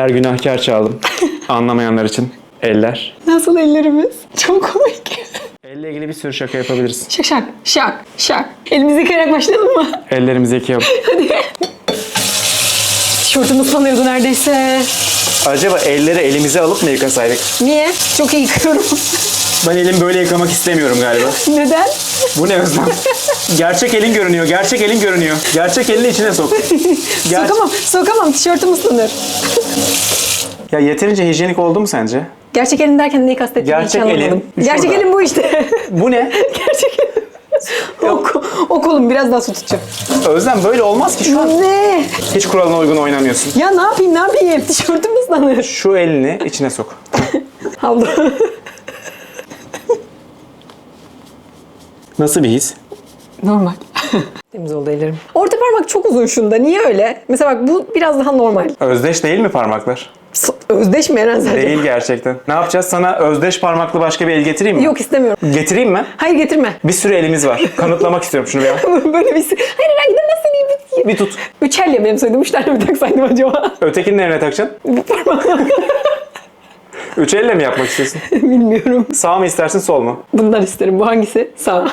Eller günahkar çaldım. Anlamayanlar için. Eller. Nasıl ellerimiz? Çok komik. Elle ilgili bir sürü şaka yapabiliriz. Şak şak şak şak. Elimizi yıkayarak başlayalım mı? Ellerimizi yıkayalım. Tişörtüm ıslanıyordu neredeyse. Acaba elleri elimize alıp mı yıkasaydık? Niye? Çok iyi yıkıyorum. Ben elimi böyle yıkamak istemiyorum galiba. Neden? Bu ne Özlem? Gerçek elin görünüyor. Gerçek elin görünüyor. Gerçek elini içine sok. Ger- Sokamam, sokamam. Tişörtüm ıslanır. Ya yeterince hijyenik oldu mu sence? Gerçek elin derken neyi kastettiğini hiç Gerçek elin anlamadım. şurada. Gerçek elin bu işte. Bu ne? Gerçek elin. O, ko- o kolum biraz daha su tutacağım. Özlem böyle olmaz ki şu an. Ne? Hiç kuralına uygun oynamıyorsun. Ya ne yapayım ne yapayım? Tişörtüm ıslanır. Şu elini içine sok. Havlu. Nasıl bir his? Normal. Temiz oldu ellerim. Orta parmak çok uzun şunda. Niye öyle? Mesela bak bu biraz daha normal. Özdeş değil mi parmaklar? S- Özdeş mi Eren sence? Değil gerçekten. Ne yapacağız? Sana özdeş parmaklı başka bir el getireyim mi? Yok istemiyorum. Getireyim mi? Hayır getirme. Bir sürü elimiz var. Kanıtlamak istiyorum şunu bir an. Böyle bir... Hayır Eren gidemezsin iyi bir... Bir tut. Üç elle benim söyledim. Üç tane mi taksaydım acaba? Ötekinin nereye takacaksın? Bu parmağım. Üç elle mi yapmak istiyorsun? Bilmiyorum. Sağ mı istersin sol mu? Bundan isterim. Bu hangisi? Sağ.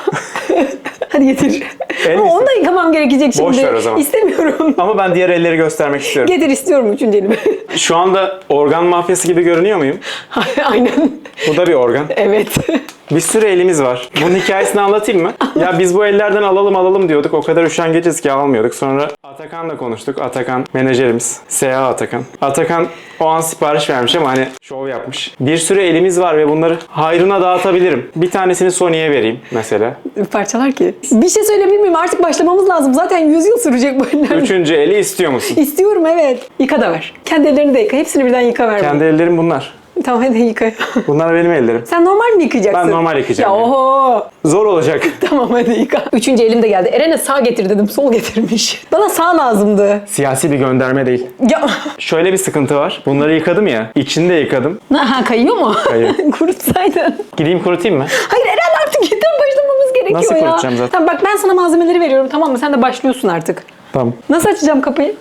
Hadi getir. El Ama misin? onu da yıkamam gerekecek şimdi. Boş ver o zaman. İstemiyorum. Ama ben diğer elleri göstermek istiyorum. Getir istiyorum üçüncü elimi. Şu anda organ mafyası gibi görünüyor muyum? Aynen. Bu da bir organ. Evet. Bir sürü elimiz var. Bunun hikayesini anlatayım mı? Ya biz bu ellerden alalım alalım diyorduk. O kadar üşengeciz ki almıyorduk. Sonra Atakan'la konuştuk. Atakan menajerimiz. S.A. Atakan. Atakan o an sipariş vermiş ama hani şov yapmış. Bir sürü elimiz var ve bunları hayrına dağıtabilirim. Bir tanesini Sony'ye vereyim mesela. Parçalar ki. Bir şey söyleyebilir miyim? Artık başlamamız lazım. Zaten 100 yıl sürecek bu eller. Üçüncü eli istiyor musun? İstiyorum evet. Yıka da ver. Kendi ellerini de yıka. Hepsini birden yıka ver. Kendi ellerim bunlar. Tamam hadi yıka. Bunlar benim ellerim. Sen normal mi yıkayacaksın? Ben normal yıkayacağım Ya yani. oho. Zor olacak. Tamam hadi yıka. Üçüncü elim de geldi. Eren'e sağ getir dedim. Sol getirmiş. Bana sağ lazımdı. Siyasi bir gönderme değil. Ya. Şöyle bir sıkıntı var. Bunları yıkadım ya. İçini de yıkadım. Ha kayıyor mu? Kayıyor. Kurutsaydın. Gideyim kurutayım mı? Hayır Eren artık yeter başlamamız gerekiyor Nasıl ya. kurutacağım zaten? Tamam bak ben sana malzemeleri veriyorum tamam mı? Sen de başlıyorsun artık. Tamam. Nasıl açacağım kapıyı?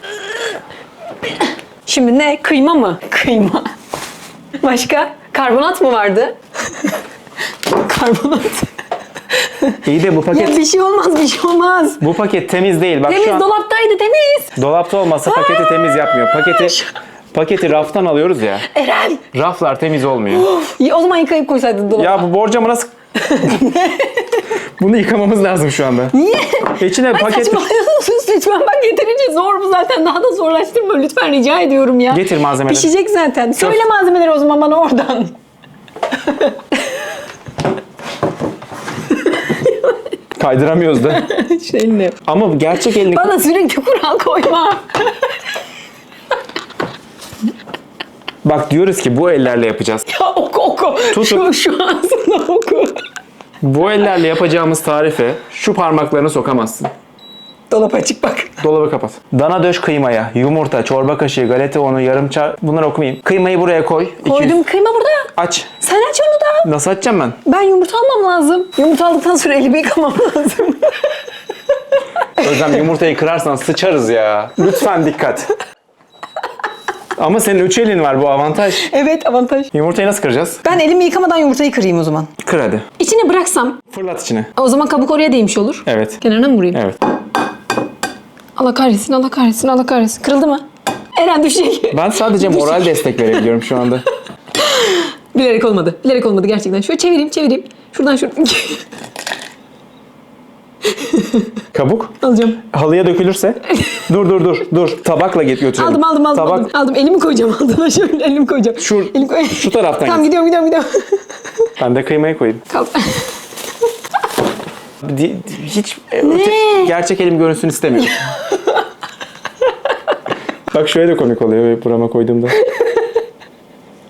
Şimdi ne? Kıyma mı? Kıyma. Başka? Karbonat mı vardı? Karbonat. İyi de bu paket Ya bir şey olmaz, bir şey olmaz. bu paket temiz değil. Bak Temiz şu an dolaptaydı, temiz. dolapta olmasa paketi temiz yapmıyor. Paketi paketi raftan alıyoruz ya. Eren. Raflar temiz olmuyor. İyi, O zaman yıkayıp koysaydın dolaba. ya bu borcamı nasıl Bunu yıkamamız lazım şu anda. Niye? İçine paket Saçmalıyorsun lütfen. Bak yeterince zor bu zaten. Daha da zorlaştırma lütfen rica ediyorum ya. Getir malzemeleri. Pişecek zaten. Söyle malzemeleri o zaman bana oradan. kaydıramıyoruz da. Şey ne? Ama gerçek elini Bana sürekli kural koyma. Bak diyoruz ki bu ellerle yapacağız. ya oku oku. Tutun. Şu, şu an sana oku. Bu ellerle yapacağımız tarife şu parmaklarını sokamazsın. Dolap açık bak. Dolabı kapat. Dana döş kıymaya, yumurta, çorba kaşığı, galeta unu, yarım çay... Bunları okumayayım. Kıymayı buraya koy. 200 Koydum kıyma burada. Aç. Sen aç onu da. Nasıl açacağım ben? Ben yumurta almam lazım. Yumurta aldıktan sonra elimi yıkamam lazım. Özlem yumurtayı kırarsan sıçarız ya. Lütfen dikkat. Ama senin üç elin var bu avantaj. evet avantaj. Yumurtayı nasıl kıracağız? Ben elimi yıkamadan yumurtayı kırayım o zaman. Kır hadi. İçine bıraksam Fırlat içine. o zaman kabuk oraya değmiş olur. Evet. Kenarına mı vurayım? Evet. Allah kahretsin, Allah kahretsin, Allah kahretsin. Kırıldı mı? Eren düşecek. Ben sadece moral destek verebiliyorum şu anda. Bilerek olmadı. Bilerek olmadı gerçekten. Şöyle çevireyim, çevireyim. Şuradan şuradan. Kabuk. Alacağım. Halıya dökülürse. dur dur dur dur. Tabakla git götürelim. Aldım, aldım, aldım. Tabak. Aldım. aldım. Elimi koyacağım altına şöyle elimi koyacağım. Şu- elimi koy. şu taraftan Tamam git. gidiyorum, gidiyorum, gidiyorum. Ben de kıymayı koyayım. Kal. Di- hiç e, öte- gerçek elim görünsün istemiyorum. Bak şöyle de komik oluyor böyle burama koyduğumda.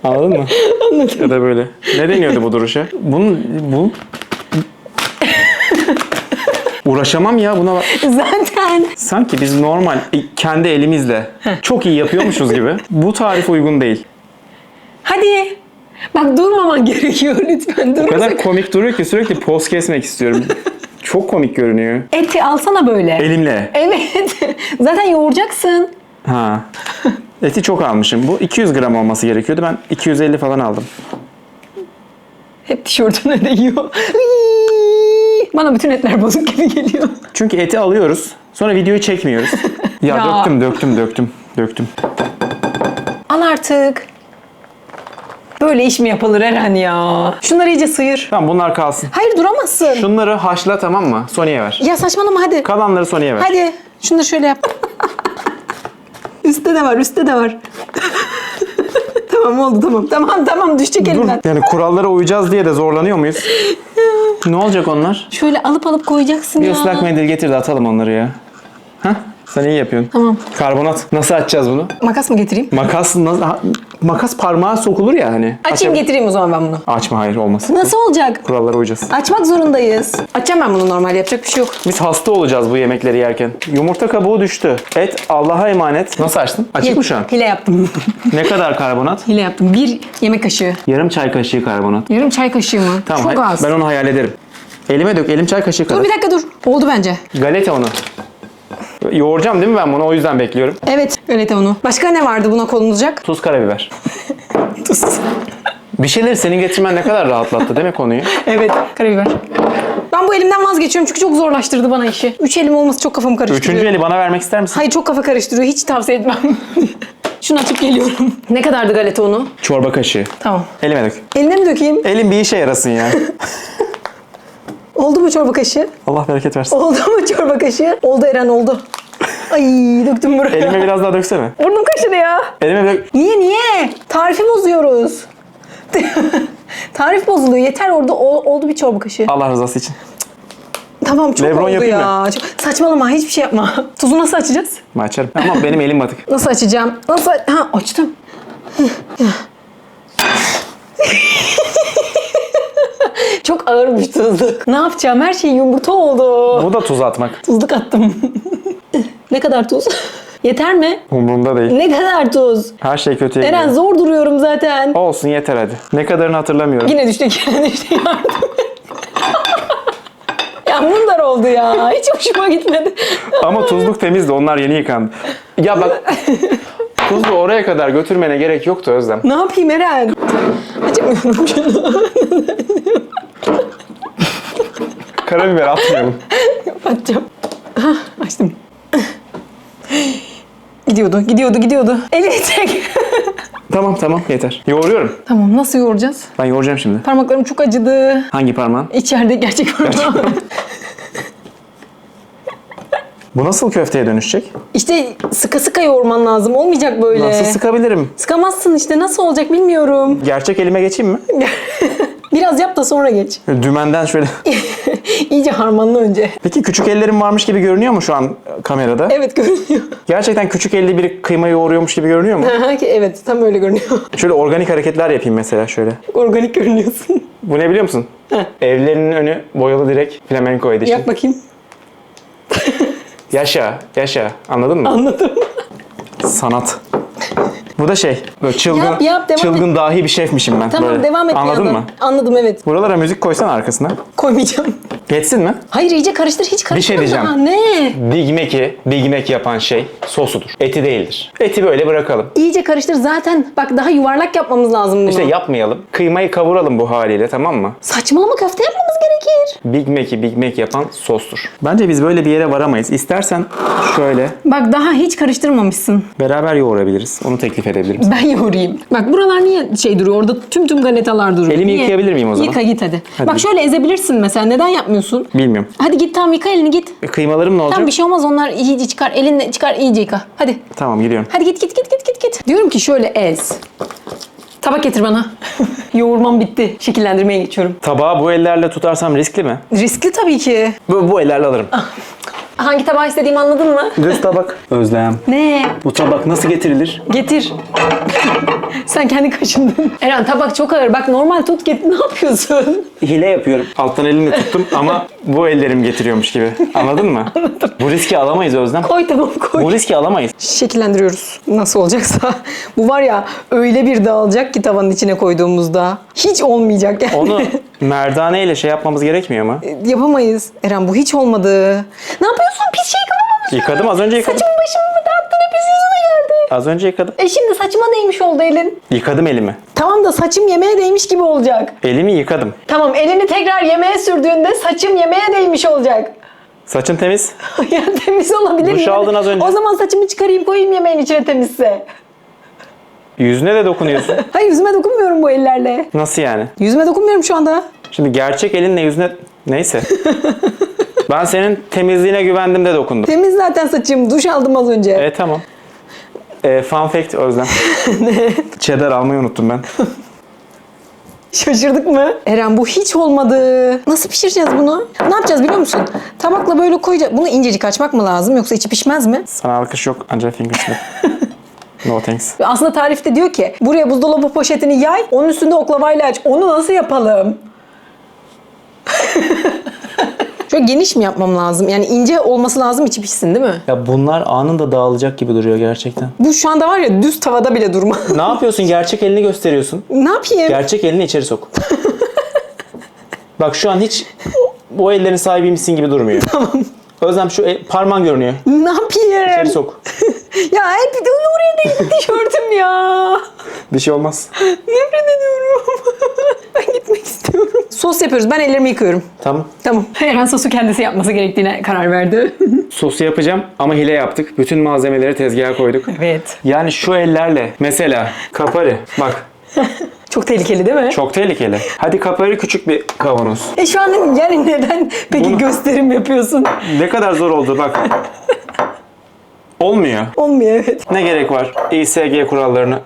Anladın mı? Anladım. Ya da böyle. Ne deniyordu bu duruşa? Bunun bu Uğraşamam ya buna bak. Zaten. Sanki biz normal e, kendi elimizle çok iyi yapıyormuşuz gibi. Bu tarif uygun değil. Hadi. Bak durmaman gerekiyor lütfen. Dur. O kadar komik duruyor ki sürekli poz kesmek istiyorum. Çok komik görünüyor. Eti alsana böyle. Elimle. Evet. Zaten yoğuracaksın. Ha. Eti çok almışım. Bu 200 gram olması gerekiyordu. Ben 250 falan aldım. Hep tişörtüne değiyor. Iiii. Bana bütün etler bozuk gibi geliyor. Çünkü eti alıyoruz. Sonra videoyu çekmiyoruz. Ya, Ya. döktüm, döktüm, döktüm, döktüm. Al artık. Böyle iş mi yapılır Eren ya? Şunları iyice sıyır. Tamam bunlar kalsın. Hayır duramazsın. Şunları haşla tamam mı? Sony'e ver. Ya saçmalama hadi. Kalanları Sony'e ver. Hadi şunu da şöyle yap. üstte de var, üstte de var. tamam oldu tamam. Tamam tamam düşecek Dur. elinden. Yani kurallara uyacağız diye de zorlanıyor muyuz? Ne olacak onlar? Şöyle alıp alıp koyacaksın Bir ya. ıslak mendil getir de atalım onları ya. Sen iyi yapıyorsun. Tamam. Karbonat. Nasıl açacağız bunu? Makas mı getireyim? Makas nasıl? ha, Makas parmağa sokulur ya hani. Açayım Açab- getireyim o zaman ben bunu. Açma hayır olmasın. Nasıl olacak? Kurallara uyacağız. Açmak zorundayız. Açacağım ben bunu normal yapacak bir şey yok. Biz hasta olacağız bu yemekleri yerken. Yumurta kabuğu düştü. Et Allah'a emanet. Nasıl açtın? Açık mı şu an? Hile yaptım. Ne kadar karbonat? Hile yaptım. Bir yemek kaşığı. Yarım çay kaşığı karbonat. Yarım çay kaşığı mı? Tamam. Çok hay- az. Ben onu hayal ederim. Elime dök. Elim çay kaşığı kadar. Dur bir dakika dur. Oldu bence. Galeta onu. Yoğuracağım değil mi ben bunu? O yüzden bekliyorum. Evet. Öyle onu. Başka ne vardı buna konulacak? Tuz, karabiber. Tuz. Bir şeyleri senin getirmen ne kadar rahatlattı değil mi konuyu? evet. Karabiber. Ben bu elimden vazgeçiyorum çünkü çok zorlaştırdı bana işi. Üç elim olması çok kafamı karıştırıyor. Üçüncü eli bana vermek ister misin? Hayır çok kafa karıştırıyor. Hiç tavsiye etmem. Şunu açıp geliyorum. Ne kadardı galeta unu? Çorba kaşığı. Tamam. Elime dök. Eline mi dökeyim? Elin bir işe yarasın ya. Oldu mu çorba kaşığı? Allah bereket versin. Oldu mu çorba kaşığı? Oldu Eren oldu. Ay döktüm buraya. Elime biraz daha döksene. Burnum kaşıdı ya. Elime dök. Niye niye? Tarifi bozuyoruz. Tarif bozuluyor. Yeter orada o- oldu bir çorba kaşığı. Allah rızası için. Tamam çok Lebron oldu yapayım ya. Çok- Saçmalama hiçbir şey yapma. Tuzu nasıl açacağız? Ben açarım. Ama benim elim batık. Nasıl açacağım? Nasıl? Ha açtım. Çok ağırmış tuzluk. Ne yapacağım? Her şey yumurta oldu. Bu da tuz atmak. Tuzluk attım. ne kadar tuz? Yeter mi? Umurumda değil. Ne kadar tuz? Her şey kötüye Eren gidiyor. zor duruyorum zaten. Olsun yeter hadi. Ne kadarını hatırlamıyorum. Yine düştük, yine düştük. Ya bunlar oldu ya. Hiç hoşuma gitmedi. Ama tuzluk temizdi. Onlar yeni yıkandı. Ya bak. Tuzlu oraya kadar götürmene gerek yoktu Özlem. Ne yapayım Eren? Açamıyorum şunu. Karabiber atmayalım. Açacağım. Hah, açtım. Gidiyordu, gidiyordu, gidiyordu. Elini çek. Tamam tamam yeter. Yoğuruyorum. tamam, nasıl yoğuracağız? Ben yoğuracağım şimdi. Parmaklarım çok acıdı. Hangi parmağın? İçeride gerçek parmağım. Bu nasıl köfteye dönüşecek? işte sıka sıka yoğurman lazım. Olmayacak böyle. Nasıl sıkabilirim? Sıkamazsın işte. Nasıl olacak bilmiyorum. Gerçek elime geçeyim mi? Biraz yap da sonra geç. Dümenden şöyle. İyice harmanla önce. Peki küçük ellerim varmış gibi görünüyor mu şu an kamerada? Evet görünüyor. Gerçekten küçük elli bir kıyma yoğuruyormuş gibi görünüyor mu? evet tam öyle görünüyor. Şöyle organik hareketler yapayım mesela şöyle. Organik görünüyorsun. Bu ne biliyor musun? Heh. Evlerinin önü boyalı direkt flamenco edition. Yap bakayım. Yaşa, yaşa. Anladın mı? Anladım. Sanat. Bu da şey, böyle çılgın, Yap, yap, devam çılgın dahi bir şefmişim ben. Tamam böyle. devam et. bir Anladın yandan. mı? Anladım evet. Buralara müzik koysan arkasına. Koymayacağım. Geçsin mi? Hayır iyice karıştır hiç karıştır. Bir şey diyeceğim. Daha. Ne? Big Mac yapan şey sosudur. Eti değildir. Eti böyle bırakalım. İyice karıştır zaten. Bak daha yuvarlak yapmamız lazım bunu. İşte yapmayalım. Kıymayı kavuralım bu haliyle tamam mı? Saçmalama köfte yapmamız gerekir. Big Mac'i Big Mac yapan sostur. Bence biz böyle bir yere varamayız. İstersen şöyle Bak daha hiç karıştırmamışsın. beraber yoğurabiliriz. Onu teklif edebilirim. Ben yoğurayım. Bak buralar niye şey duruyor? Orada tüm tüm galetalar duruyor. Elimi Niye? yıkayabilir miyim o zaman? Yıka git hadi. Hadi. Bak şöyle ezebilirsin mesela. Neden yapmıyorsun? Bilmiyorum. Hadi git tam yıka elini git. E, Kıymalarım ne olacak? Tam bir şey olmaz onlar iyice çıkar. Elinle çıkar iyice yıka. Hadi. Tamam gidiyorum. Hadi git git git git git git. Diyorum ki şöyle ez. Tabak getir bana. Yoğurmam bitti. Şekillendirmeye geçiyorum. Tabağı bu ellerle tutarsam riskli mi? Riskli tabii ki. Bu, bu ellerle alırım. Hangi tabağı istediğimi anladın mı? Düz tabak. Özlem. Ne? Bu tabak nasıl getirilir? Getir. Sen kendi kaşındın. Eren tabak çok ağır. Bak normal tut get. Ne yapıyorsun? Hile yapıyorum. Alttan elimle tuttum ama bu ellerim getiriyormuş gibi. Anladın mı? Anladım. Bu riski alamayız Özlem. Koy tamam koy. Bu riski alamayız. Şekillendiriyoruz. Nasıl olacaksa. Bu var ya öyle bir dağılacak ki tavanın içine koyduğumuzda. Hiç olmayacak yani. Onu merdane ile şey yapmamız gerekmiyor mu? Yapamayız. Eren bu hiç olmadı. Ne yapıyorsun? Pis şey kıvırmamışsın. Yıkadım az önce yıkadım. Saçımı başımı mı dağıttın? Hep yüzüme geldi. Az önce yıkadım. E şimdi saçıma değmiş oldu elin. Yıkadım elimi. Tamam da saçım yemeğe değmiş gibi olacak. Elimi yıkadım. Tamam elini tekrar yemeğe sürdüğünde saçım yemeğe değmiş olacak. Saçın temiz. ya temiz olabilir Duş mi? aldın az önce. O zaman saçımı çıkarayım koyayım yemeğin içine temizse. Yüzüne de dokunuyorsun. Hayır yüzüme dokunmuyorum bu ellerle. Nasıl yani? Yüzüme dokunmuyorum şu anda. Şimdi gerçek elinle yüzüne... Neyse. ben senin temizliğine güvendim de dokundum. Temiz zaten saçım. Duş aldım az önce. E tamam. E, fun fact Özlem. Cheddar almayı unuttum ben. Şaşırdık mı? Eren bu hiç olmadı. Nasıl pişireceğiz bunu? Ne yapacağız biliyor musun? Tabakla böyle koyacağız. Bunu incecik açmak mı lazım yoksa içi pişmez mi? Sana alkış yok ancak fingersmith. No thanks. Aslında tarifte diyor ki buraya buzdolabı poşetini yay, onun üstünde oklavayla aç. Onu nasıl yapalım? Şöyle geniş mi yapmam lazım? Yani ince olması lazım içi pişsin değil mi? Ya bunlar anında dağılacak gibi duruyor gerçekten. Bu şu anda var ya düz tavada bile durma. Ne yapıyorsun? Gerçek elini gösteriyorsun. ne yapayım? Gerçek elini içeri sok. Bak şu an hiç o ellerin sahibiymişsin gibi durmuyor. Tamam. Özlem şu el, parmağın görünüyor. ne yapayım? İçeri sok. ya hep de oraya değil tişörtüm ya. Bir şey olmaz. Nefret ediyorum. ben gitmek istiyorum. Sos yapıyoruz. Ben ellerimi yıkıyorum. Tamam. Tamam. Eren sosu kendisi yapması gerektiğine karar verdi. Sosu yapacağım ama hile yaptık. Bütün malzemeleri tezgaha koyduk. evet. Yani şu ellerle mesela kapari bak Çok tehlikeli değil mi? çok tehlikeli. Hadi kapari küçük bir kavanoz. E şu an yani neden peki Bunu- gösterim yapıyorsun? Ne kadar zor oldu bak. Olmuyor. Olmuyor evet. Ne gerek var İSG kurallarını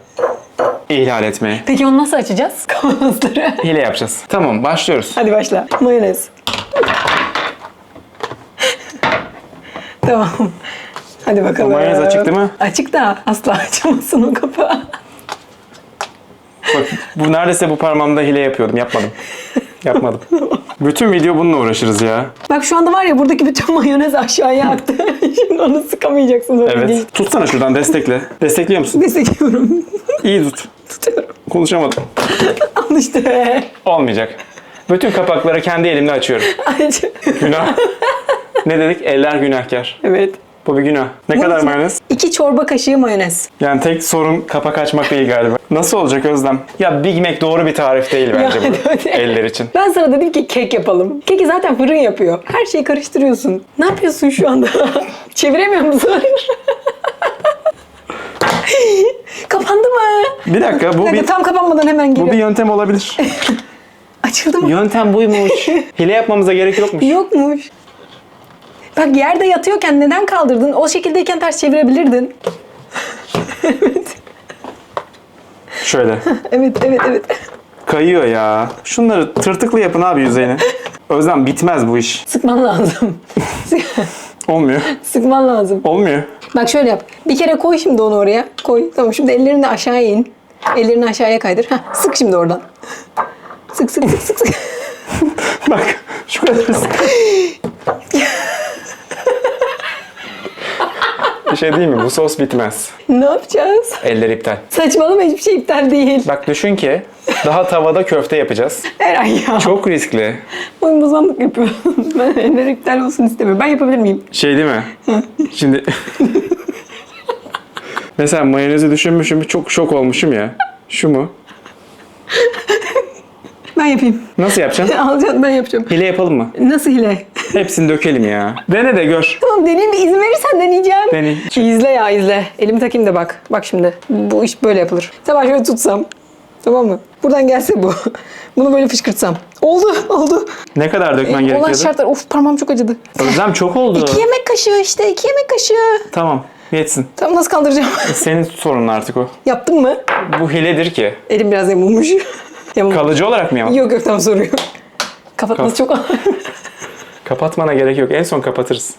ihlal etmeye? Peki onu nasıl açacağız? Kavanozları. Hile yapacağız. Tamam başlıyoruz. Hadi başla. Mayonez. tamam. Hadi bakalım. Mayonez açık değil mi? Açık da asla açamazsın o kapağı. Bak bu neredeyse bu parmağımda hile yapıyordum. Yapmadım. Yapmadım. Bütün video bununla uğraşırız ya. Bak şu anda var ya buradaki bütün mayonez aşağıya aktı. Şimdi onu sıkamayacaksın. Öyle değil. Evet. Tutsana şuradan destekle. Destekliyor musun? Destekliyorum. İyi tut. Tutuyorum. Konuşamadım. Al işte. Olmayacak. Bütün kapakları kendi elimle açıyorum. Aç. Günah. ne dedik? Eller günahkar. evet. Bu bir günah. Ne kadar Nasıl? mayonez? İki çorba kaşığı mayonez. Yani tek sorun kapak açmak değil galiba. Nasıl olacak Özlem? Ya Big Mac doğru bir tarif değil bence bu. Eller için. Ben sana dedim ki kek yapalım. Keki zaten fırın yapıyor. Her şeyi karıştırıyorsun. Ne yapıyorsun şu anda? Çeviremiyor musun? Bir dakika bu Bir dakika bir, tam kapanmadan hemen bu bir geliyor. yöntem olabilir. Açıldı mı? Yöntem buymuş. Hile yapmamıza gerek yokmuş. Yokmuş. Bak yerde yatıyorken neden kaldırdın? O şekildeyken ters çevirebilirdin. Şöyle. Evet, evet, evet. Kayıyor ya. Şunları tırtıklı yapın abi yüzeyini. Özlem bitmez bu iş. Sıkman lazım. Olmuyor. Sıkman lazım. Olmuyor. Bak şöyle yap. Bir kere koy şimdi onu oraya. Koy. Tamam şimdi ellerini aşağıya in. Ellerini aşağıya kaydır. Heh, sık şimdi oradan. Sık sık sık sık sık. Bak şu kadar sık. Bir şey değil mi? Bu sos bitmez. ne yapacağız? Eller iptal. Saçmalama hiçbir şey iptal değil. Bak düşün ki daha tavada köfte yapacağız. Eren ya. Çok riskli. Oyun bozanlık yapıyorsun. Ben eller iptal olsun istemiyorum. Ben yapabilir miyim? Şey değil mi? Şimdi mesela mayonezi düşünmüşüm çok şok olmuşum ya. Şu mu? Ben yapayım. Nasıl yapacaksın? Alacaksın ben yapacağım. Hile yapalım mı? Nasıl hile? Hepsini dökelim ya. Dene de gör. Tamam deneyeyim bir izin verirsen deneyeceğim. Deney. İzle ya izle. Elimi takayım da bak. Bak şimdi. Bu iş böyle yapılır. Tamam şöyle tutsam. Tamam mı? Buradan gelse bu. Bunu böyle fışkırtsam. Oldu, oldu. Ne kadar dökmen Olan gerekiyordu? şartlar. Of parmağım çok acıdı. Özlem çok oldu. İki yemek kaşığı işte. iki yemek kaşığı. Tamam yetsin. Tamam nasıl kaldıracağım? Senin sorunun artık o. Yaptın mı? Bu hiledir ki. Elim biraz yamulmuş. Yamulmuş. Kalıcı olarak mı yapalım? Yok yok tam soruyor. Kapatması çok ağır. Kapatmana gerek yok. En son kapatırız.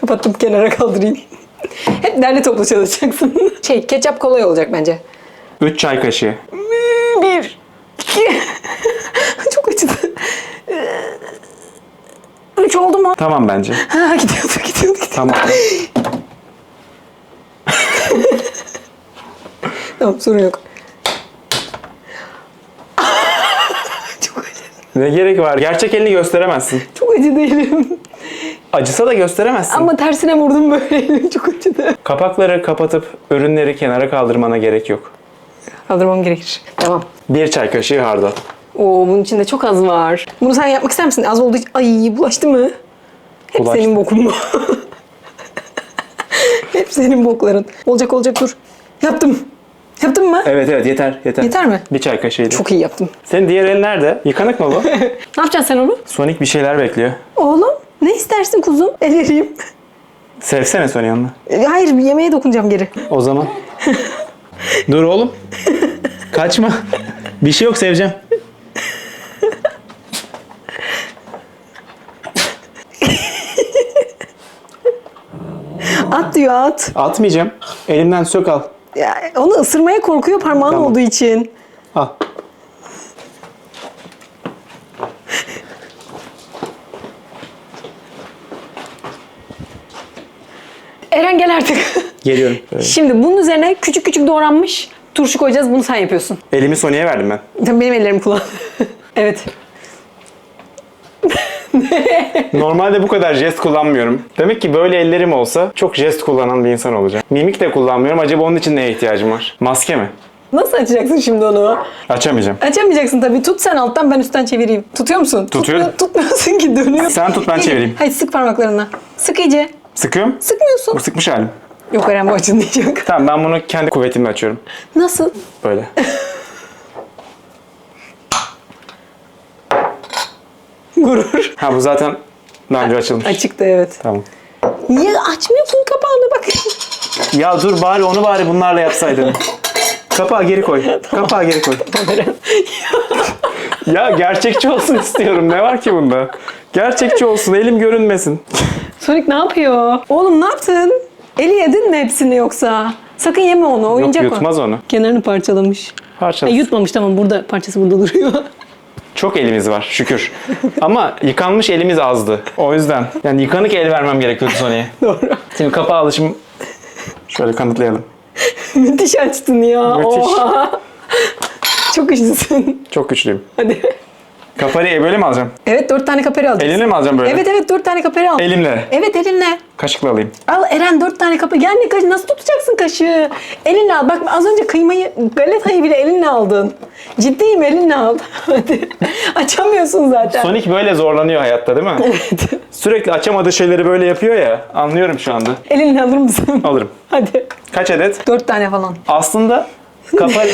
Kapattım kenara kaldırayım. Hep derli toplu çalışacaksın. Şey ketçap kolay olacak bence. 3 çay kaşığı. Bir, iki. çok acıdı. Üç oldu mu? Tamam bence. Ha gidiyordu gidiyordu gidiyordu. Tamam. Tamam sorun yok. çok acıdı. Ne gerek var? Gerçek elini gösteremezsin. Çok acı değilim. Acısa da gösteremezsin. Ama tersine vurdum böyle elim çok acıdı. Kapakları kapatıp ürünleri kenara kaldırmana gerek yok. Kaldırmam gerekir. Tamam. Bir çay kaşığı hardal. Oo bunun içinde çok az var. Bunu sen yapmak ister misin? Az için. Ay bulaştı mı? Hep Bulaştı. senin bokun bu. Hep senin bokların. Olacak olacak dur. Yaptım. Yaptın mı? Evet evet yeter yeter. Yeter mi? Bir çay kaşığıydı. Çok iyi yaptım. Senin diğer el nerede? Yıkanık mı bu? Ne yapacaksın sen onu? Sonic bir şeyler bekliyor. Oğlum ne istersin kuzum? El vereyim. Sevsene Sonic yanına. E, Hayır yemeğe dokunacağım geri. O zaman. Dur oğlum. Kaçma. Bir şey yok seveceğim. At diyor at. Atmayacağım. Elimden sök al. Ya, onu ısırmaya korkuyor parmağın Tamam. olduğu için. Al. Eren gel artık. Geliyorum. Şimdi bunun üzerine küçük küçük doğranmış turşu koyacağız. Bunu sen yapıyorsun. Elimi Sonic'e verdim ben. Tabii benim ellerimi kullan. evet. Normalde bu kadar jest kullanmıyorum. Demek ki böyle ellerim olsa çok jest kullanan bir insan olacağım. Mimik de kullanmıyorum. Acaba onun için neye ihtiyacım var? Maske mi? Nasıl açacaksın şimdi onu? Açamayacağım. Açamayacaksın tabii. Tut sen alttan ben üstten çevireyim. Tutuyor musun? Tutuyorum. Tutmuyor- tutmuyorsun ki dönüyor. Sen tut, ben İyice. çevireyim. Hadi sık parmaklarına. Sık iyice. Sıkıyorum. Sıkmıyorsun. Bu sıkmış halim. Yok Eren bu acınlayacak. Tamam ben bunu kendi kuvvetimle açıyorum. Nasıl? Böyle. Gurur. Ha bu zaten daha önce açılmış. Açıktı evet. Tamam. Niye açmıyorsun kapağını bak. Ya dur bari onu bari bunlarla yapsaydın. Kapağı geri koy. Kapağı geri koy. Ya gerçekçi olsun istiyorum. Ne var ki bunda? Gerçekçi olsun. Elim görünmesin. Sonic ne yapıyor? Oğlum ne yaptın? Eli yedin mi hepsini yoksa? Sakın yeme onu. Yok Oyuncak o. yutmaz onu. Kenarını parçalamış. Parçalı. E, yutmamış tamam burada parçası burada duruyor. Çok elimiz var şükür. Ama yıkanmış elimiz azdı. O yüzden. Yani yıkanık el vermem gerekiyordu Sony'ye. Doğru. Şimdi kapağı alışım şöyle kanıtlayalım. Müthiş açtın ya. Müthiş. Oha. Çok güçlüsün. Çok güçlüyüm. Hadi. Kaparıyı böyle mi alacağım? Evet dört tane kaperi alacağız. Elinle mi alacağım böyle? Evet evet dört tane kaperi al. Elimle. Evet elinle. Kaşıkla alayım. Al Eren dört tane. Gel ne kaşı nasıl tutacaksın kaşığı? Elinle al. Bak az önce kıymayı, galetayı bile elinle aldın. Ciddiyim elinle al. Hadi. Açamıyorsun zaten. Sonic böyle zorlanıyor hayatta değil mi? Evet. Sürekli açamadığı şeyleri böyle yapıyor ya. Anlıyorum şu anda. Elinle alır mısın? Alırım. Hadi. Kaç adet? Dört tane falan. Aslında kapari,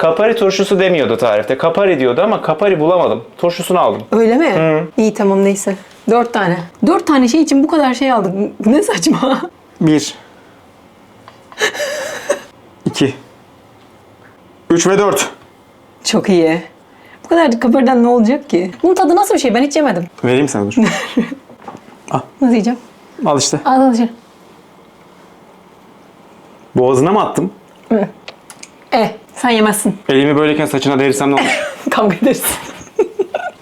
kapari turşusu demiyordu tarifte. Kapari diyordu ama kapari bulamadım. Turşusunu aldım. Öyle mi? İyi tamam neyse. Dört tane. Dört tane şey için bu kadar şey aldık. Ne saçma. Bir. İki. Üç ve dört. Çok iyi. Bu kadar kapariden ne olacak ki? Bunun tadı nasıl bir şey? Ben hiç yemedim. Vereyim sana dur. Nasıl yiyeceğim? Al işte. Al al. Boğazına mı attım? E sen yemezsin. Elimi böyleyken saçına değirsem ne olur? Kavga ederiz.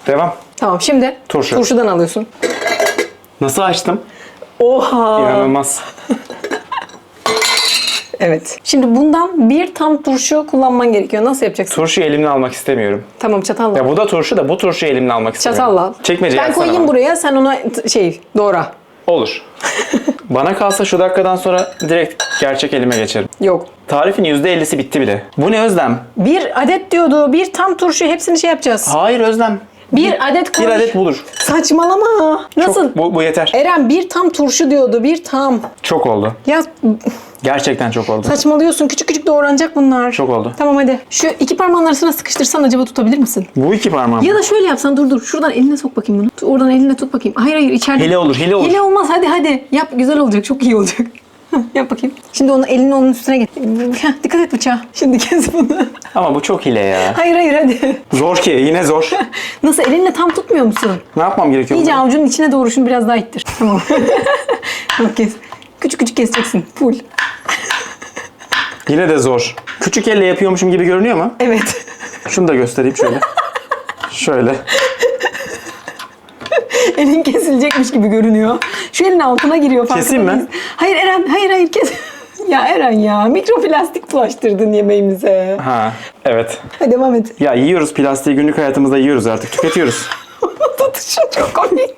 Devam. Tamam şimdi Turşu. turşudan alıyorsun. Nasıl açtım? Oha. İnanılmaz. Evet. Şimdi bundan bir tam turşu kullanman gerekiyor. Nasıl yapacaksın? Turşuyu elimle almak istemiyorum. Tamam çatalla. Ya bu da turşu da bu turşuyu elimle almak istemiyorum. Çatalla al. Çekmeceye Ben koyayım buraya sen ona t- şey doğra. Olur. Bana kalsa şu dakikadan sonra direkt gerçek elime geçerim. Yok. Tarifin %50'si bitti bile. Bu ne Özlem? Bir adet diyordu. Bir tam turşu hepsini şey yapacağız. Hayır Özlem. Bir adet koy. Bir adet budur. Saçmalama. Nasıl? Çok, bu, bu yeter. Eren bir tam turşu diyordu. Bir tam. Çok oldu. Ya Gerçekten çok oldu. saçmalıyorsun. Küçük küçük doğranacak bunlar. Çok oldu. Tamam hadi. Şu iki parmağın arasına sıkıştırsan acaba tutabilir misin? Bu iki parmağım. Ya da şöyle yapsan dur dur. Şuradan eline sok bakayım bunu. Tut, Oradan eline tut bakayım. Hayır hayır içeride. Hile olur, hile olur. Hile olmaz hadi hadi. Yap güzel olacak. Çok iyi olacak. Yap bakayım. Şimdi onu elini onun üstüne get. Heh, Dikkat et bıçağa. Şimdi kes bunu. Ama bu çok hile ya. Hayır hayır hadi. Zor ki yine zor. Nasıl elinle tam tutmuyor musun? ne yapmam gerekiyor? İyice avucunun içine doğru şunu biraz daha ittir. Tamam. Tamam kes. Küçük küçük keseceksin. Full. Yine de zor. Küçük elle yapıyormuşum gibi görünüyor mu? Evet. Şunu da göstereyim şöyle. şöyle. Elin kesilecekmiş gibi görünüyor. Şu elin altına giriyor Keseyim mi? Hayır Eren hayır hayır kes. Ya Eren ya mikroplastik bulaştırdın yemeğimize. Ha, evet. Hadi devam et. Ya yiyoruz plastiği günlük hayatımızda yiyoruz artık. Tüketiyoruz. Tutuşun çok komik.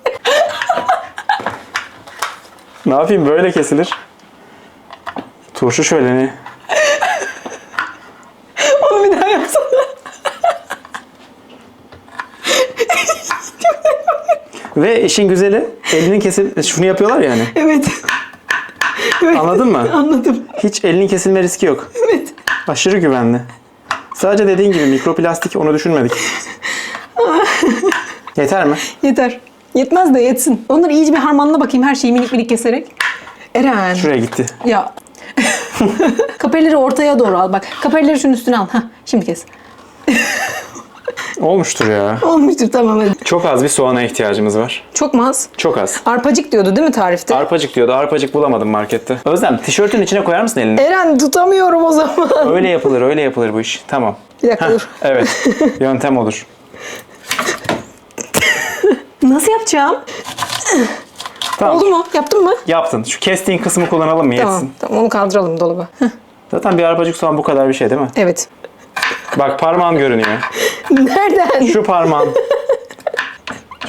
ne yapayım böyle kesilir. Turşu şöleni. Onu bir daha yapsana. Ve işin güzeli elinin kesil... Şunu yapıyorlar yani. Evet. evet. Anladın mı? Anladım. Hiç elinin kesilme riski yok. Evet. Aşırı güvenli. Sadece dediğin gibi mikroplastik onu düşünmedik. Yeter mi? Yeter. Yetmez de yetsin. Onları iyice bir harmanla bakayım her şeyi minik minik keserek. Eren. Şuraya gitti. Ya. Kaparileri ortaya doğru al. Bak kaparileri şunun üstüne al. Hah, şimdi kes. Olmuştur ya. Olmuştur tamam hadi. Çok az bir soğana ihtiyacımız var. Çok mu az? Çok az. Arpacık diyordu değil mi tarifte? Arpacık diyordu. Arpacık bulamadım markette. Özlem tişörtün içine koyar mısın elini? Eren tutamıyorum o zaman. Öyle yapılır, öyle yapılır bu iş. Tamam. Bir dakika Heh, dur. evet. Yöntem olur. Nasıl yapacağım? Tamam. Oldu mu? Yaptın mı? Yaptın. Şu kestiğin kısmı kullanalım mı? Yetsin. Tamam. Tamam onu kaldıralım dolaba. Heh, Zaten bir arpacık soğan bu kadar bir şey değil mi? evet. Bak parmağım görünüyor. Nereden? Şu parmağım.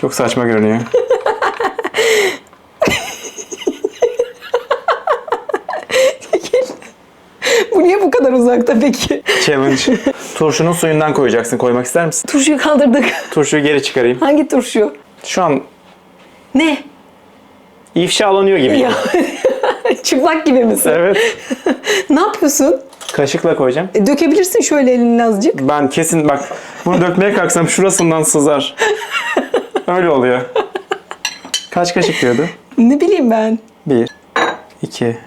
Çok saçma görünüyor. Bu niye bu kadar uzakta peki? Challenge. Turşunun suyundan koyacaksın. Koymak ister misin? Turşuyu kaldırdık. Turşuyu geri çıkarayım. Hangi turşu? Şu an Ne? İfşalanıyor gibi. Ya. Çıplak gibi misin? Evet. Ne yapıyorsun? Kaşıkla koyacağım. E, dökebilirsin şöyle elini azıcık. Ben kesin bak bunu dökmeye kalksam şurasından sızar. Öyle oluyor. Kaç kaşık diyordu? Ne bileyim ben. Bir, iki,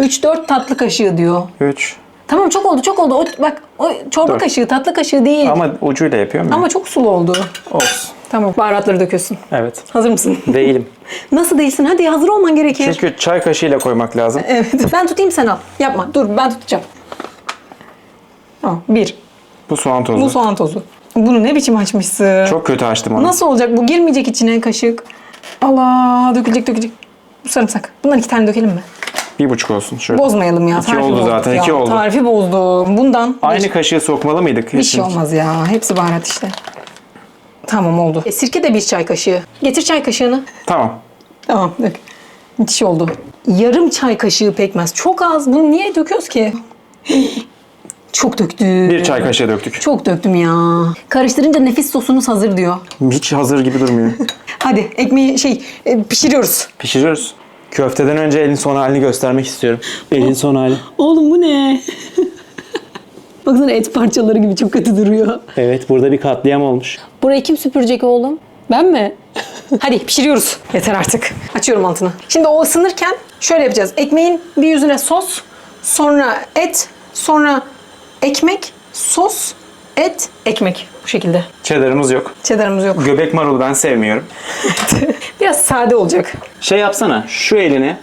3-4 tatlı kaşığı diyor. üç. Tamam çok oldu çok oldu. O, bak o çorba Dört. kaşığı tatlı kaşığı değil. Ama, Ama ucuyla yapıyorum ya. çok sulu oldu. Olsun. Tamam baharatları döküyorsun. Evet. Hazır mısın? Değilim. Nasıl değilsin? Hadi hazır olman gerekir. Çünkü çay kaşığıyla koymak lazım. Evet. Ben tutayım sen al. Yapma. Dur ben tutacağım. Tamam. Bir. Bu soğan tozu. Bu soğan tozu. Bunu ne biçim açmışsın? Çok kötü açtım onu. Nasıl olacak bu? Girmeyecek içine kaşık. Allah dökülecek dökülecek. Bu sarımsak. Bundan iki tane dökelim mi? Bir buçuk olsun. Şöyle. Bozmayalım ya. İki Tarifi oldu bozduk zaten, ya. iki oldu. Tarifi bozdum. Bundan Aynı kaşığı sokmalı mıydık? bir şey olmaz ya. Hepsi baharat işte. Tamam oldu. E, sirke de bir çay kaşığı. Getir çay kaşığını. Tamam. Tamam dök. Müthiş oldu. Yarım çay kaşığı pekmez. Çok az. Bunu niye döküyoruz ki? Çok döktüm. Bir çay kaşığı döktük. Çok döktüm ya. Karıştırınca nefis sosunuz hazır diyor. Hiç hazır gibi durmuyor. Hadi ekmeği şey e, pişiriyoruz. Pişiriyoruz. Köfteden önce elin son halini göstermek istiyorum. Elin son hali. Oğlum bu ne? Baksana et parçaları gibi çok kötü duruyor. Evet burada bir katliam olmuş. Burayı kim süpürecek oğlum? Ben mi? Hadi pişiriyoruz. Yeter artık. Açıyorum altını. Şimdi o ısınırken şöyle yapacağız. Ekmeğin bir yüzüne sos, sonra et, sonra ekmek, sos, et, ekmek. Bu şekilde. Cheddar'ımız yok. Cheddar'ımız yok. Göbek marulu ben sevmiyorum. Biraz sade olacak. Şey yapsana şu elini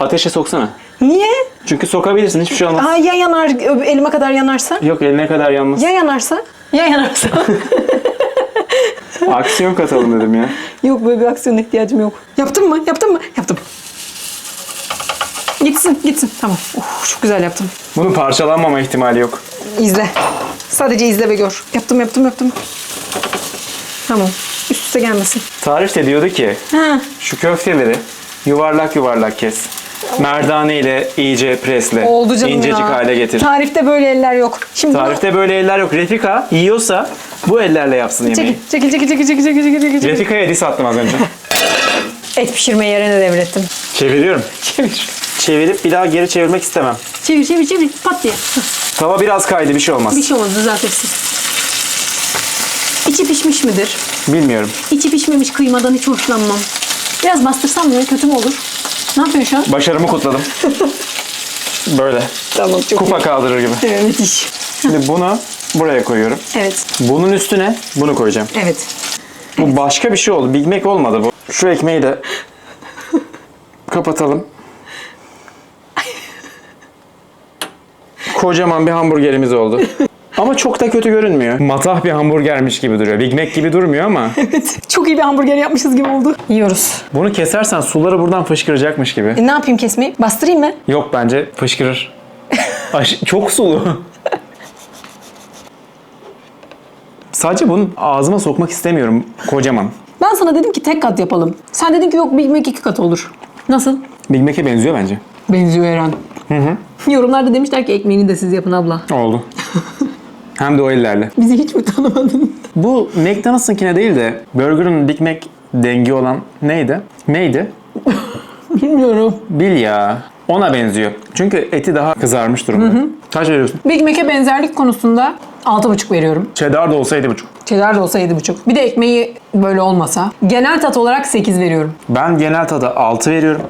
ateşe soksana. Niye? Çünkü sokabilirsin hiçbir şey olmaz. Aa, ya yanar, elime kadar yanarsa? Yok eline kadar yanmaz. Ya yanarsa? Ya yanarsa? Aksiyon katalım dedim ya. yok böyle bir aksiyona ihtiyacım yok. Yaptın mı? Yaptın mı? Yaptım. Gitsin, gitsin. Tamam. Uf, çok güzel yaptım. Bunun parçalanmama ihtimali yok. İzle. Sadece izle ve gör. Yaptım, yaptım, yaptım. Tamam. Üst üste gelmesin. Tarif de diyordu ki Ha. şu köfteleri yuvarlak yuvarlak kes. Merdane ile iyice presle. Oldu canım İncecik ya. hale getir. Tarifte böyle eller yok. Şimdi bunu- Tarifte böyle eller yok. Refika yiyorsa bu ellerle yapsın yemeği. Çekil, çekil, çekil, çekil, çekil, çekil, çekil, çekil. Refika'ya diss attım az önce. Et pişirme yerine devrettim. Çeviriyorum. Çevir. Çevirip bir daha geri çevirmek istemem. Çevir, çevir, çevir. Pat diye. Tava biraz kaydı bir şey olmaz. Bir şey olmaz, düzeltirsin. İçi pişmiş midir? Bilmiyorum. İçi pişmemiş kıymadan hiç hoşlanmam. Biraz bastırsam mı? Kötü mü olur? Ne yapıyorsun şu an? Başarımı kutladım. Böyle. Tamam, çok Kupa kaldırır gibi. Evet, müthiş. Şimdi bunu buraya koyuyorum. Evet, Bunun üstüne bunu koyacağım. evet. Bu başka bir şey oldu. Big Mac olmadı bu. Şu ekmeği de kapatalım. Kocaman bir hamburgerimiz oldu. Ama çok da kötü görünmüyor. Matah bir hamburgermiş gibi duruyor. Big Mac gibi durmuyor ama. Evet. Çok iyi bir hamburger yapmışız gibi oldu. Yiyoruz. Bunu kesersen suları buradan fışkıracakmış gibi. E, ne yapayım kesmeyi? Bastırayım mı? Yok bence fışkırır. Aş- çok sulu. Sadece bunu ağzıma sokmak istemiyorum. Kocaman. Ben sana dedim ki tek kat yapalım. Sen dedin ki yok Big Mac iki kat olur. Nasıl? Big Mac'e benziyor bence. Benziyor Eren. Yorumlarda demişler ki ekmeğini de siz yapın abla. Oldu. Hem de o ellerle. Bizi hiç mi tanımadın? Bu McDonald's'ınkine değil de Burger'ın Big Mac dengi olan neydi? Neydi? Bilmiyorum. Bil ya. Ona benziyor. Çünkü eti daha kızarmış durumda. Kaç veriyorsun? Big Mac'e benzerlik konusunda 6,5 veriyorum. Cheddar da olsa 7,5. Cheddar da olsa 7,5. Bir de ekmeği böyle olmasa. Genel tat olarak 8 veriyorum. Ben genel tada 6 veriyorum.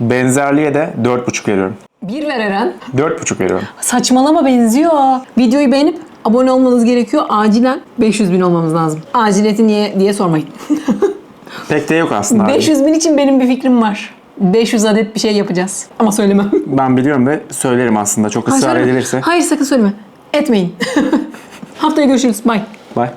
Benzerliğe de 4,5 veriyorum. 1 ver Eren. 4,5 veriyorum. Saçmalama benziyor. Videoyu beğenip abone olmanız gerekiyor. Acilen 500 bin olmamız lazım. Aciliyeti niye diye sormayın. Pek de yok aslında. abi. 500 bin için benim bir fikrim var. 500 adet bir şey yapacağız. Ama söylemem. Ben biliyorum ve söylerim aslında. Çok ısrar Hayır, söyleme. edilirse. Hayır sakın söyleme. Etmeyin. Haftaya görüşürüz. Bye. Bye.